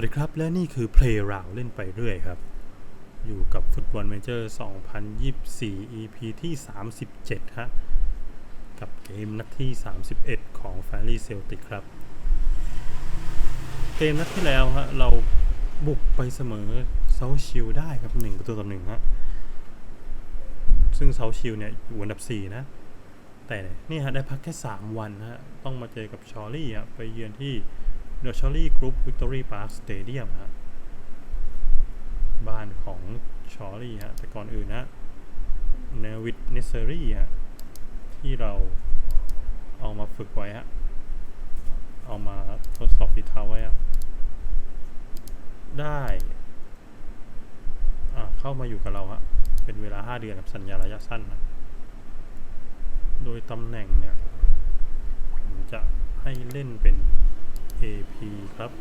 วัสดีครับ และนี่คือ Play Round เล่นไปเรื่อยครับ อยู่กับฟุตบอลเมเจอร์2024 EP ที่ 37 ฮะ กับเกมนัดที่ 31 ของ f a r y Celtic ครับ เกมนัดที่แล้วฮะ เราบุกไปเสมอเซาชิลได้ครับ 1 ประตูต่อ1ฮะ ซึ่งเซาชิลเนี่ย อยู่อันดับ 4 นะ แต่นี่ฮะ ได้พักแค่ 3 วันฮะ ต้องมาเจอกับชอรี่ฮะไปเยือนที่ The Charlie Group Victory Park Stadium ฮะบ้านของชอรี่ฮะแต่ก่อนอื่นนะเนวิดเนสเซอรี่ฮะที่เราเอามาฝึกไว้ฮะเอามาทดสอบฝีเท้าไว้ฮะได้อ่าเข้ามาอยู่กับเราฮะเป็นเวลา 5 เดือนกับสัญญาระยะสั้นนะโดยตำแหน่งเนี่ยผมจะให้เล่นเป็น AP ครับ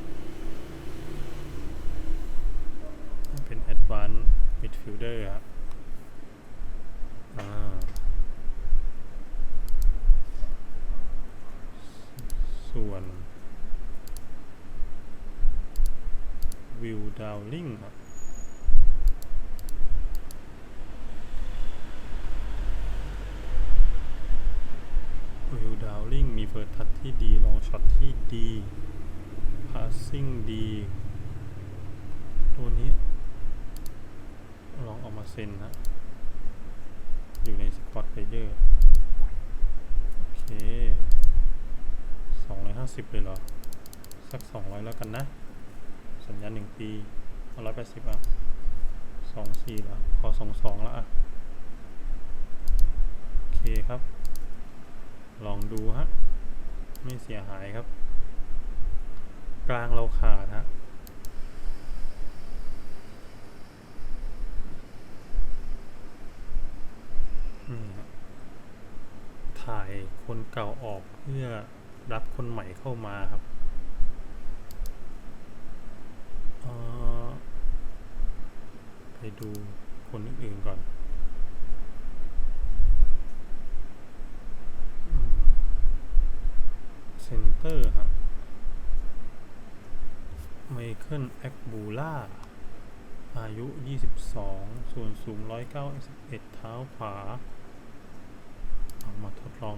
เป็น Advanced Midfielder ครับส่วน Will Dowling ครับวิลดาวลิงมีเฟิร์สทัชที่ดี ช็อตที่ดีพาสซิ่งดีตัวนี้ ลองเอามาเซ็นนะ อยู่ในสกอตเพเยอร์ โอเคสองร้อยห้าสิบเลยเหรอ สักสองร้อยแล้วกันนะ สัญญาหนึ่งปีเอาร้อยแปดสิบอะสองสี่แล้วขอสองสองแล้วอะ โอเคครับ ลองดูฮะ ไม่เสียหายครับ กลางเราขาดฮะถ่ายคนเก่าออกเพื่อรับคนใหม่เข้ามาครับไปดูคนอื่นๆก่อน เซนเตอร์ฮะไมเคิลแอคบูล่า อายุ 22 ส่วนสูง 191 เท้าขวา เอามาทดลอง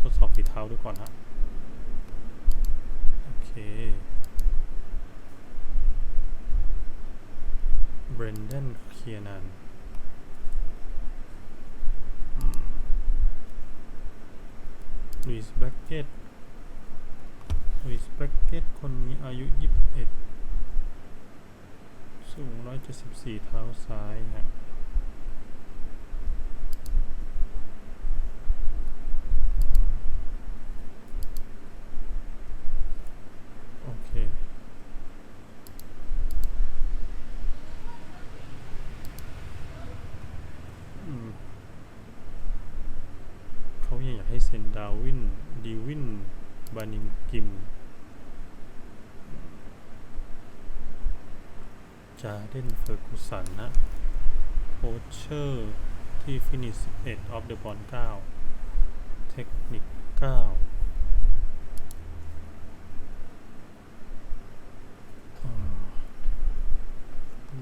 ทดสอบฝีเท้าดูก่อนฮะ โอเค เบรนเดนเคียนันลุยส์แบ็กเก็ต ลุยส์แบ็กเกตคนนี้อายุ 21 สูง 174 เท้าซ้ายฮะโอเค เขายังอยากให้เซนดาวิน ดีวิน บานิงกิม จาเดนเฟอร์กูสันนะโคเชอร์ที่ฟินิช11ออฟเดอะบอล9เทคนิค 9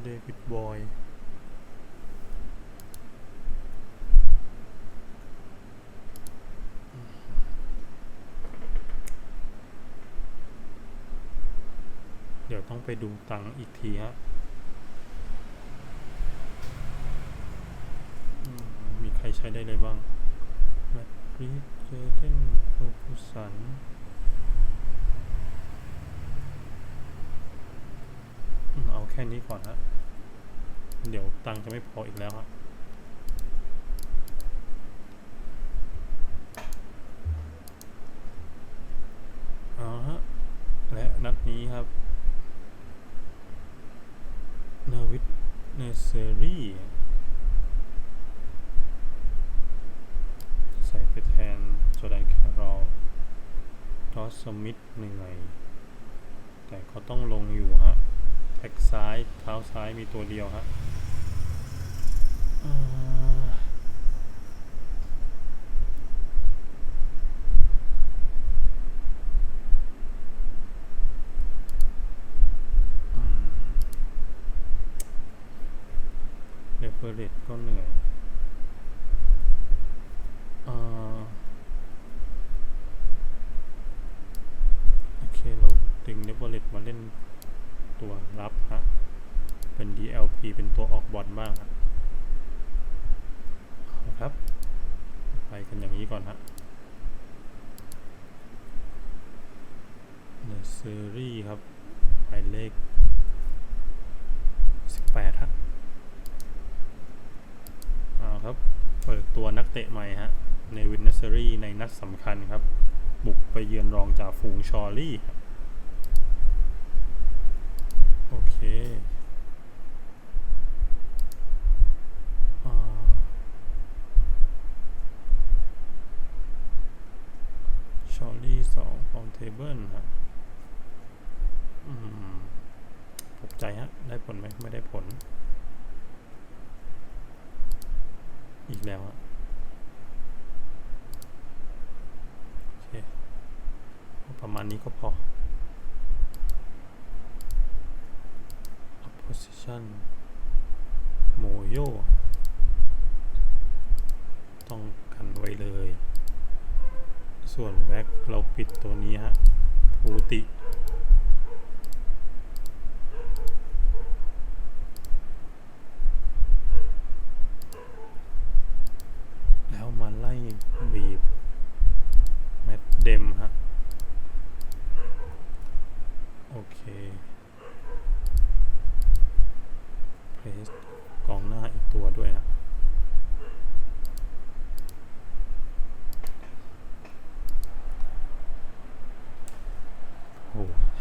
เดวิดบอย เดี๋ยว ต้องไปดูตังอีกทีฮะมีใครใช้ได้เลยบ้างแมตริดเจเดนเฟอร์กูสันเอาแค่นี้ก่อนฮะ เดี๋ยวตังจะไม่พออีกแล้วฮะเอาฮะ และนัดนี้ครับ นาวิด เซอรี่ใส่ไปแทนจแดนแครอลทอสสมิธเหนื่อย แต่เขาต้องลงอยู่ฮะแท็กซ้าย เท้าซ้ายมีตัวเดียวฮะ เบอร์เรตก็เหนื่อยอ่าโอเค เราดึงเนเบอร์เรตมาเล่นตัวรับฮะ เป็น DLP เป็นตัวออกบอลบ้างฮะเอาครับ ไปกันอย่างนี้ก่อนฮะ เนอร์เซอรี่ครับหมายเลข 18 ฮะเอาครับ เปิดตัวนัก เตะใหม่ฮะในวินเนอร์เซอรี่ในนัดสำคัญครับ บุกไปเยือนรองจากฝูงชอรี่ครับโอเคอ่าชอรี่สองฟอร์มเทเบิลฮะอืมตกใจฮะ ได้ผลไหมไม่ได้ผล อีกแล้วฮะโอเคเอาประมาณนี้ก็พอ ชั่นโมโยต้องกันไว้เลย ส่วนแบ็คเราปิดตัวนี้ฮะปูติ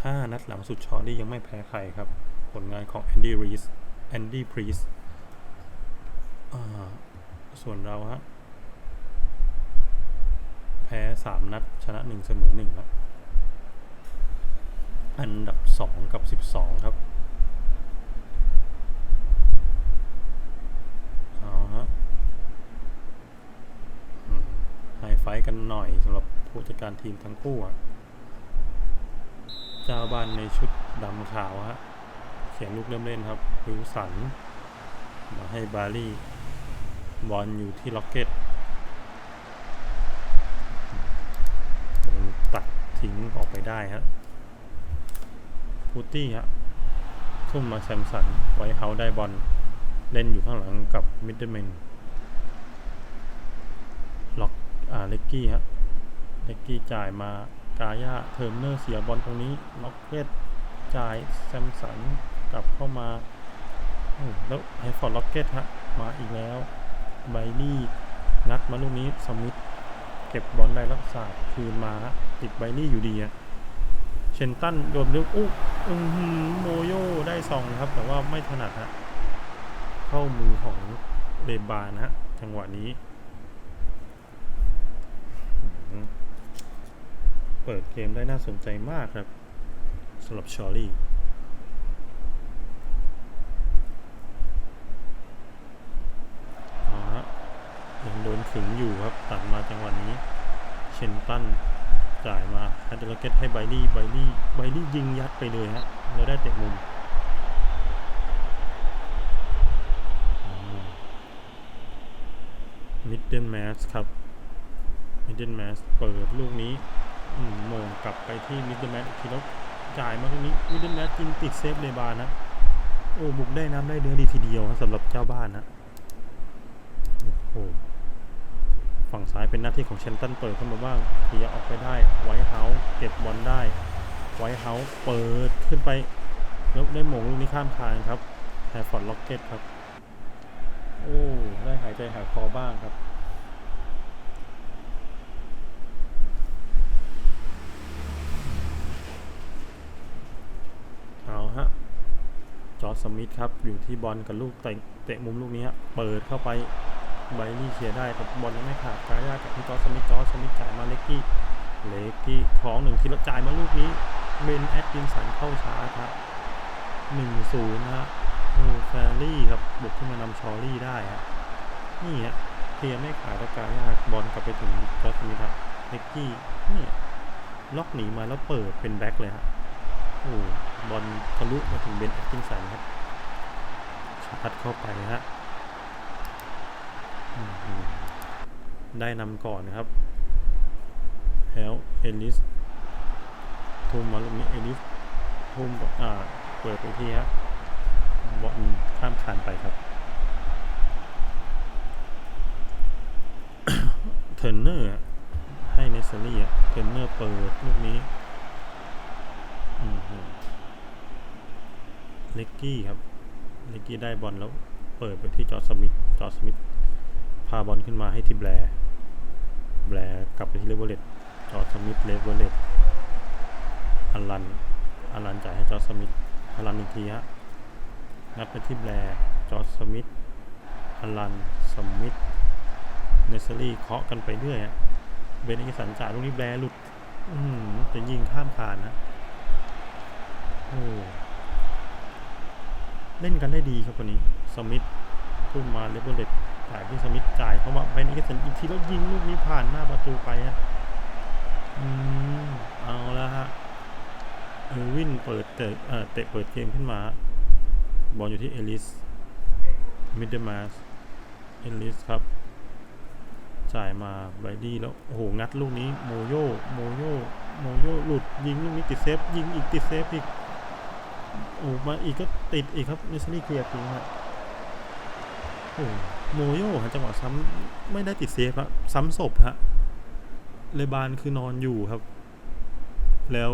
5 นัดหลังสุดชอนี่ยังไม่แพ้ใครครับ ผลงานของแอนดี้รีสแอนดี้พรีสส่วนเราฮะ แพ้ 3 นัด ชนะ 1 เสมอ1ครับอันดับ 2 กับ 12 ครับเอาฮะไฮไฟกันหน่อยสำหรับผู้จัดการทีมทั้งคู่อะ เจ้าบ้านในชุดดำขาวฮะเขียนลูกเริ่มเล่นครับวิวสัน มาให้บารี่บอลอยู่ที่ล็อกเก็ตโดนตัดทิ้งออกไปได้ฮะพูตตี้ฮะทุ่มมาแซมสัน ไว้เฮาได้บอลเล่นอยู่ข้างหลังกับมิดเดิลแมนล็อกอ่าเล็กกี้ฮะเล็กกี้จ่ายมา กายาเทอร์เนอร์เสียบอลตรงนี้ล็อกเก็ตจ่ายแซมสันกลับเข้ามาแล้วไฮฟอร์ดล็อกเก็ตฮะมาอีกแล้วไบลี่งัดมาลูกนี้สมิธเก็บบอลได้แล้วสาดคืนมาฮะติดไบลี่อยู่ดีอะเชนตันโดนลึกอุ๊อือหือโมโยได้ซองครับ แต่ว่าไม่ถนัดฮะเข้ามือของเลบานฮะจังหวะนี้อืมเปิดเกมได้น่าสนใจมากครับสำหรับชอรี่ฮะยังโดนขึงอยู่ครับ ตัดมาจังหวะนี้ เชนตันจ่ายมาฮัตเดลเกตให้ไบลี่ไบลี่ไบลี่ยิงยัดไปเลยฮะแล้วได้เตะมุมมิดเดิลแมสครับมิดเดิลแมสเปิดลูกนี้ มงกลับไปที่มิดเดิลแมสอีกทีแล้วจ่ายมาตรงนี้มิดเดิลแมสยิงติดเซฟเลบานนะโอ้บุกได้น้ำได้เนื้อดีทีเดียวสำหรับเจ้าบ้านนะโอ้โหฝั่งซ้ายเป็นหน้าที่ของเชนตันเปิดเข้ามาบ้างเคลียออกไปได้ไวท์เฮาส์เก็บบอลได้ไวท์เฮาส์เปิดขึ้นไปแล้วได้หมงลูกนี้ข้ามคานครับแฮฟฟอร์ดล็อกเก็ตครับ โอ้ ได้หายใจหายคอบ้างครับ เอาฮะ จอร์จ สมิธครับอยู่ที่บอลกับลูกเตะมุมลูกนี้เปิดเข้าไปไบนี่เคลียร์ได้แต่บอลยังไม่ขาดกายากับที่จอสมิธจอสมิธจ่ายมาเล็กกี้เล็กกี้คล้องหนึ่งทีแล้วจ่ายมาลูกนี้เบนแอดกินสันเข้าช้าครับหนึ่งศูนย์ฮะโอ้แฟรี่ครับบุกขึ้นมานำชอรี่ได้ฮะนี่ฮะเคลียร์ไม่ขาดกายาบอลกลับไปถึงจอสมิธฮะเล็กกี้เนี่ยล็อกหนีมาแล้วเปิดเป็นแบ็คเลยฮะ โอ้บอลทะลุมาถึงเบนแอตกินสันครับชาร์จเข้าไปฮะได้นำก่อนนะครับแล้วเอลิสทุ่มมาลูกนี้เอลิสทุ่มอ่าเปิดไปที่ฮะบอลข้ามคานไปครับเทรนเนอร์ให้เนสเซอรี่อะเทรนเนอร์เปิดลูกนี้ เล็กกี้ครับ เล็กกี้ได้บอลแล้ว เปิดไปที่จอร์สมิธ จอร์สมิธพาบอลขึ้นมาให้ที่แบร์ แบร์กลับไปที่เลเวอเรตจอร์สมิธเลเวอเรตอัลัน อัลันจ่ายให้จอร์สมิธ อัลันอีกทีฮะ นับไปที่แบร์จอร์สมิธ อัลัน สมิธ เนสซอรี่เคาะกันไปเรื่อยฮะ เบนเอกสันจ่ายลูกนี้แบร์หลุด อืมจะยิงข้ามคานนะ เล่นกันได้ดีครับวันนี้ สมิธทุ่มมาเลเวอเรตจ่ายที่สมิธจ่ายเข้ามาเป็นเอกสันอีกทีแล้วยิงลูกนี้ผ่านหน้าประตูไปฮะอืมเอาแล้วฮะเออวินเปิดเตะเอ่อเตะเปิดเกมขึ้นมา บอลอยู่ที่เอลิสมิดเดิลมาสเอลิสครับจ่ายมาไบดี้แล้วโอ้โหงัดลูกนี้โมโยโมโยโมโยหลุดยิงลูกนี้ติดเซฟยิงอีกติดเซฟอีก โอ้มาอีกก็ติดอีกครับเนสลี่เคลียร์ทิ้งฮะโอ้โมโยฮะจังหวะซ้ำไม่ได้ติดเซฟฮะซ้ำศพฮะเลบานคือนอนอยู่ครับ แล้ว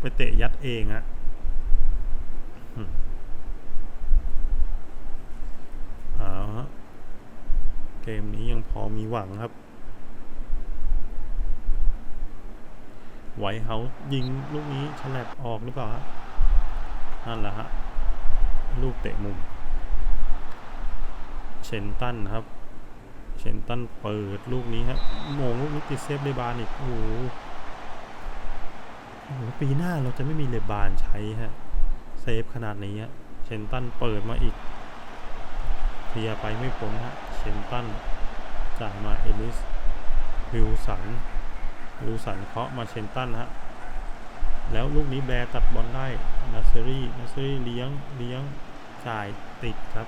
ไปเตะยัดเองฮะอืมเอาฮะเกมนี้ยังพอมีหวังครับ ไวเฮาส์ยิงลูกนี้ฉลับออกหรือเปล่าฮะ นั่นแหละฮะ ลูกเตะมุม เชนตันครับ เชนตันเปิดลูกนี้ฮะโมงลูกนี้ติดเซฟเลบานอีก โอ้โหปีหน้าเราจะไม่มีเลบานใช้ฮะ เซฟขนาดนี้ฮะ เชนตันเปิดมาอีกเคลียไปไม่พ้นฮะ เชนตันจ่ายมาเอลิส วิลสัน วิลสันเคาะมาเชนตันฮะ แล้วลูกนี้แบร์ตัดบอลได้นัสเซอรี่นัสเซอรี่เลี้ยงเลี้ยงจ่ายติดครับ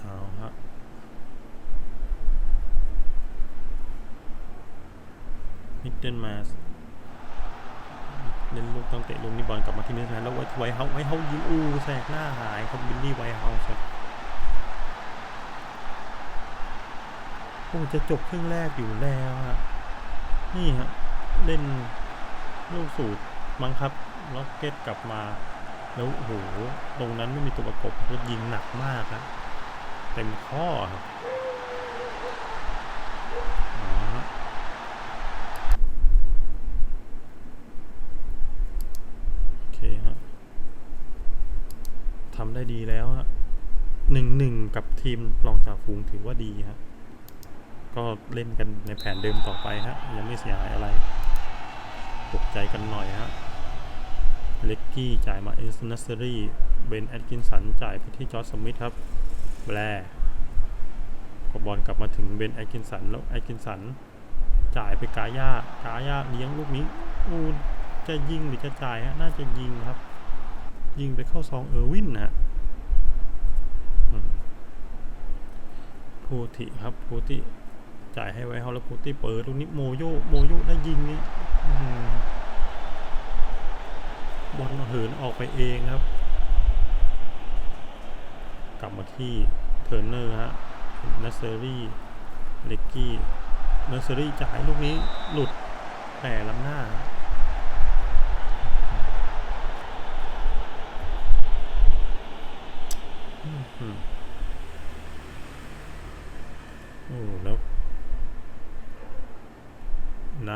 เอาฮะมิดเดิลมาสเล่นลูกต้องเตะลูกนี้บอลกลับมาที่มิดเดิลแล้วไว้ไว้เฮาไว้เฮายิงอูแสกหน้าหายครับบิลลี่ไวท์เฮาครับ โอ้จะจบครึ่งแรกอยู่แล้วฮะนี่ฮะเล่นลูกสูตรมั้งครับล็อกเก็ตกลับมา แล้วโอ้โหตรงนั้นไม่มีตัวประกบก็ยิงหนักมากครับเต็มข้อครับโอเคฮะทำได้ดีแล้วฮะหนึ่งหนึ่งกับทีมรองจ่าฝูงถือว่าดีฮะ ก็เล่นกันในแผนเดิมต่อไปฮะ ยังไม่เสียหายอะไรปลุกใจกันหน่อยฮะ เล็กกี้จ่ายมาเอสนัสเซอรี่ เบนแอดกินสันจ่ายไปที่จอร์จสมิธครับ แบร์พอบอลกลับมาถึงเบนแอดกินสันแล้วแอดกินสัน จ่ายไปกาย่ากาย่าเลี้ยงลูกนี้อูจะยิงหรือจะจ่ายฮะ น่าจะยิงครับ ยิงไปเข้าซองเออร์วินนะฮะอืมพูติครับพูติ จ่ายให้ไว้เขาล้วพูตี้เปิดตรงนี้โมโยโมโยได้ยิงเนี่ยบอลเหินออกไปเองครับ กลับมาที่เทอร์เนอร์ฮะนัสเซอรี่เล็กกี้นัสเซอรี่จ่ายลูกนี้หลุดแต่ล้ำหน้าโอ้แล้ว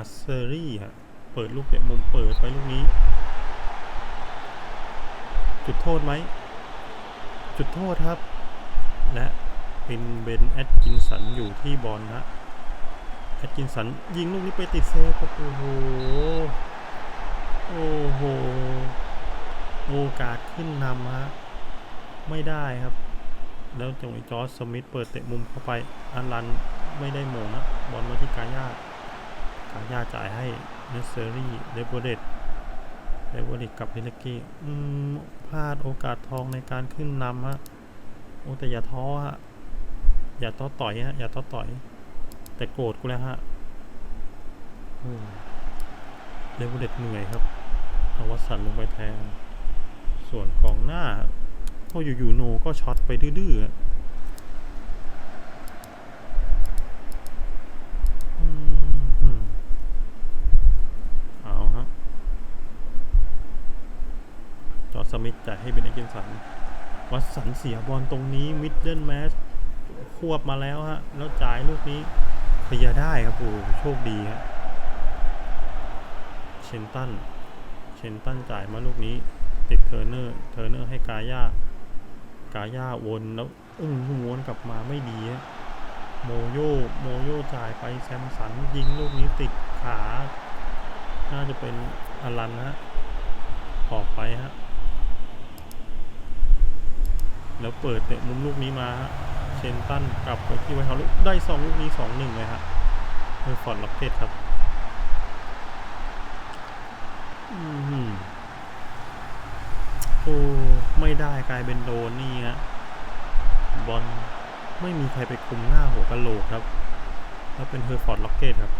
นัสเซอรี่ฮะ เปิดลูกเตะมุมเปิดไปลูกนี้ จุดโทษไหม จุดโทษครับ และเป็นเบนแอดกินสันอยู่ที่บอลนะแอดกินสันยิงลูกนี้ไปติดเซฟครับโอ้โห โอ้โห โอกาสขึ้นนำฮะ ไม่ได้ครับ แล้วจังหวะจอร์จสมิธเปิดเตะมุมเข้าไปอารันไม่ได้โมงนะ บอลมาที่กาญา กาญาจ่ายให้เนสเซอรี่เดบเดตเดวอริกกับลิเลกี้พลาดโอกาสทองในการขึ้นนำฮะโอ้แต่อย่าท้อฮะอย่าท้อต่อยฮะอย่าท้อต่อย แต่โกรธกูแล้วฮะเดวเด็ดเหนื่อยครับเอาวัสันลงไปแทน ส่วนกองหน้าโอ้อยู่ๆโนก็ช็อตไปดื้อๆอะอืมอืมเอาฮะ จอร์จส มิธจ่ายให้เบนเอเกนสัน วัดสันเสียบอลตรงนี้มิดเดิลแมสควบมาแล้วฮะ แล้วจ่ายลูกนี้เคลียร์ได้ครับโอ้โหโชคดีฮะเชนตันเชนตันจ่ายมาลูกนี้ ติดเทอร์เนอร์ เทอร์เนอร์ให้กาย่ากาย่าวนแล้วอึ้งม้วนกลับมาไม่ดีฮะโมโยโมโยจ่ายไปแซมสันยิงลูกนี้ติดขา น่าจะเป็นอลันฮะ ออกไปฮะ แล้วเปิดเตะมุมลูกนี้มาเชนตันกลับไปที่ไวท์เฮาส์แล้วได้สองลูกนี้สองหนึ่งเลยฮะเฮอร์ฟอร์ดล็อกเก็ตครับอือหือโอ้ไม่ได้กลายเป็นโดนนี่ฮะบอลไม่มีใครไปคุมหน้าหัวกะโหลกครับ แล้วเป็นเฮอร์ฟอร์ดล็อกเก็ตครับ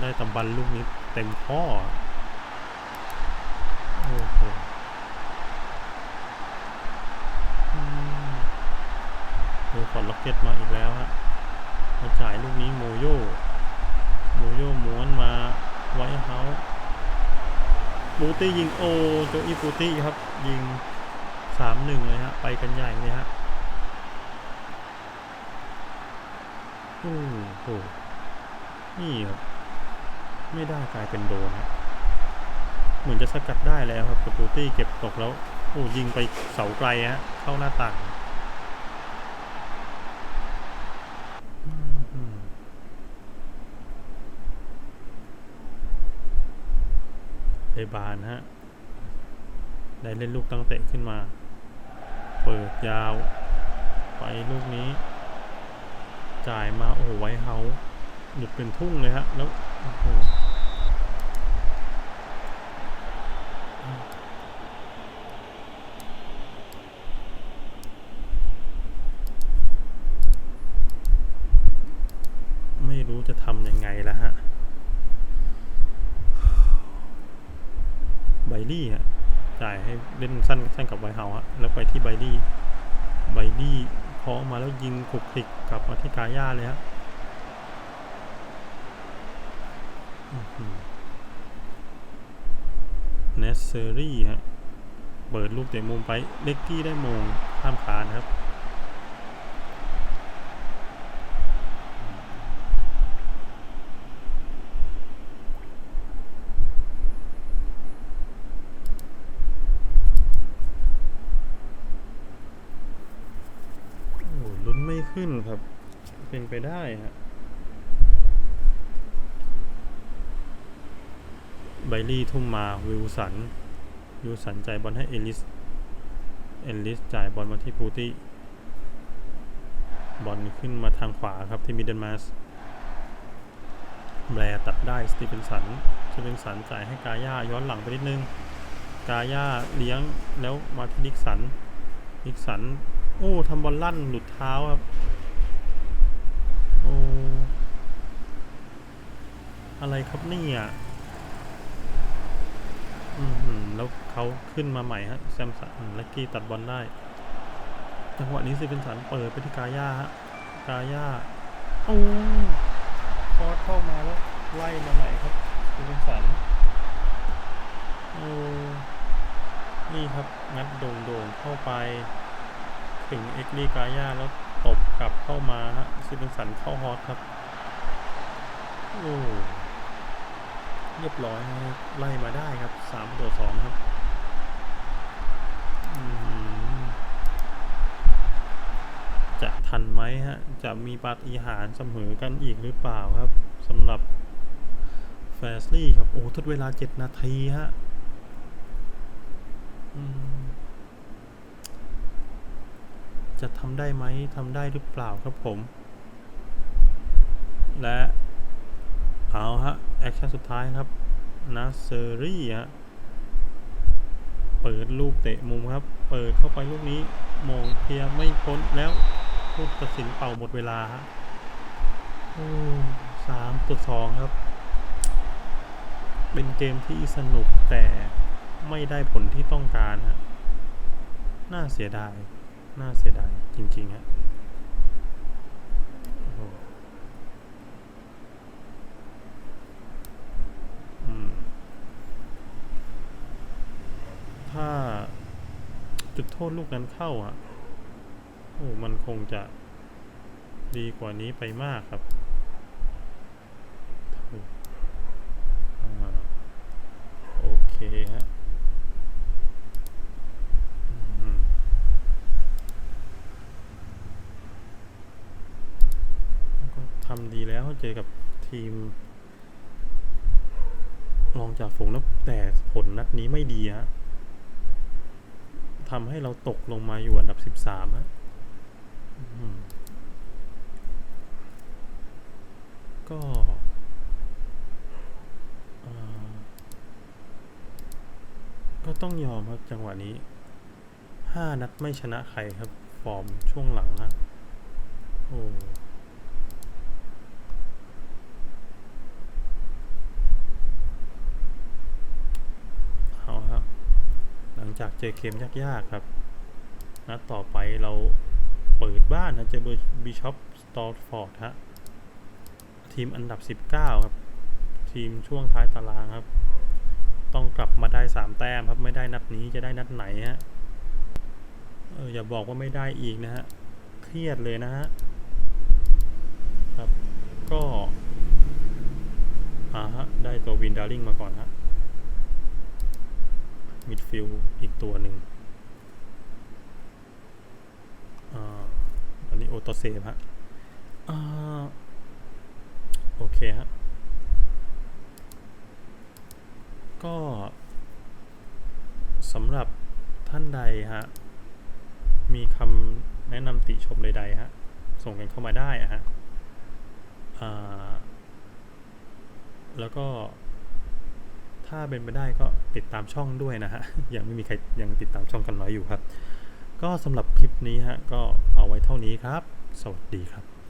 ได้ตำบันลูกนี้เต็มข้อโอ้โห เอดล็อกเก็ตมาอีกแล้วฮะมาจ่ายลูกนี้โมโยโมโยม้วนมาไวท์เฮาส์บูตี้ยิงโอโจอีบูตี้ครับยิงสามหนึ่งเลยฮะไปกันใหญ่เลยฮะโอ้โหนี่ครับไม่ได้กลายเป็นโดนฮะเหมือนจะสกัดได้แล้วครับบูตี้เก็บตกแล้วโอ้ยิงไปเสาไกลฮะเข้าหน้าต่าง อืมเอ บานฮะ ได้เล่นลูกตั้งเตะขึ้นมา เปิดยาว ไปลูกนี้ จ่ายมาโอ้โหไวเฮาหยุดเป็นทุ่งเลยฮะ แล้วโอ้โหไม่รู้จะทำยังไงแล้วฮะ บดี้ฮะจ่ายให้เล่นสั้นสั้นกับไวเฮาฮะแล้วไปที่ไบดี้ไบดี้เคาะมาแล้วยิงขุกคลิกกลับมาที่กาย่าเลยฮะเนสเซอรี่ฮะ เปิดลูกเตะมุมไปเล็กกี้ได้มงข้ามคานครับ โอ้ลุ้น ไม่ขึ้นครับ เป็นไปได้ฮะไบลี่ทุ่มมาวิลสันวิลสันจ่ายบอลให้เอลิส เอลิสจ่ายบอลมาที่ปูตี้บอลขึ้นมาทางขวาครับที่มิดเดิลมาสแบร์ตัดได้สตีเฟนสันสตีเฟนสันจ่ายให้กาย่าย้อนหลังไปนิดนึง กาย่าเลี้ยงแล้วมาที่นิกสันนิกสัน โอ้ทำบอลลั่นหลุดเท้าครับ โอ้ อะไรครับเนี่ยอือหือแล้วเขาขึ้นมาใหม่ฮะแซมสันลักกี้ตัดบอลได้ จังหวะนี้สิเป็นสันเปิดไปที่กาย่าฮะกาย่าโอ้คอร์สเข้ามาแล้วไล่มาใหม่ครับสิเป็นสันโอ้นี่ครับงัดโด่งๆเข้าไป ถึงเอ็กลีกายาแล้วตบกลับเข้ามาฮะซิเป็นสันเข้าฮอตครับ โอ้เรียบร้อยฮะไล่มาได้ครับสามต่อสองครับจะทันไหมฮะ จะมีปาฏิหาริย์เสมอกันอีกหรือเปล่าครับสำหรับแฟสลี่ครับ โอ้ทดเวลาเจ็ดนาทีฮะ อืม จะทำได้ไหมทำได้หรือเปล่าครับผม และเอาฮะแอคชั่นสุดท้ายครับนาเซอรี่ฮะเปิดลูกเตะมุมครับ เปิดเข้าไปลูกนี้มงเคลียไม่พ้นแล้วผู้ตัดสินเป่าหมดเวลาฮะสามตัวสองครับ เป็นเกมที่สนุกแต่ไม่ได้ผลที่ต้องการฮะน่าเสียดาย น่าเสียดายจริงๆฮะถ้าจุดโทษลูกนั้นเข้าอะ โอ้ มันคงจะดีกว่านี้ไปมากครับอ่าโอเคฮะอืมก็ทำดีแล้วเจอกับทีม รองจากฝูงแล้วแต่ผลนัดนี้ไม่ดีฮะทำให้เราตกลงมาอยู่อันดับ 13ฮะอืมก็ก็ต้องยอมครับจังหวะนี้ 5 นัดไม่ชนะใครครับ ฟอร์มช่วงหลังนะโอ้เอาครับ หลัง จากเจอเกมยากๆครับนัดต่อไปเราเปิดบ้านนะเจอเบอร์บิชอปสตอร์ฟอร์ดฮะทีมอันดับ 19 ครับ ทีมช่วงท้ายตารางครับ ต้องกลับมาได้ 3 แต้มครับ ไม่ได้นัดนี้จะได้นัดไหนฮะเอออย่าบอกว่าไม่ได้อีกนะฮะ เครียดเลยนะฮะ ครับ ก็อ่าฮะ ได้ตัววินดาริงมาก่อนฮะ มิดฟิลอีกตัวหนึ่งอันนี้โอโตเซฟฮะอโอเคฮะ ก็สำหรับท่านใดฮะ มีคำแนะนำติชมใดๆฮะ ส่งกันเข้ามาได้อะฮะแล้วก็ ถ้าเป็นไปได้ก็ติดตามช่องด้วยนะฮะ ยังไม่มีใครยังติดตามช่องกันน้อยอยู่ครับ ก็สำหรับคลิปนี้ฮะก็เอาไว้เท่านี้ครับ สวัสดีครับ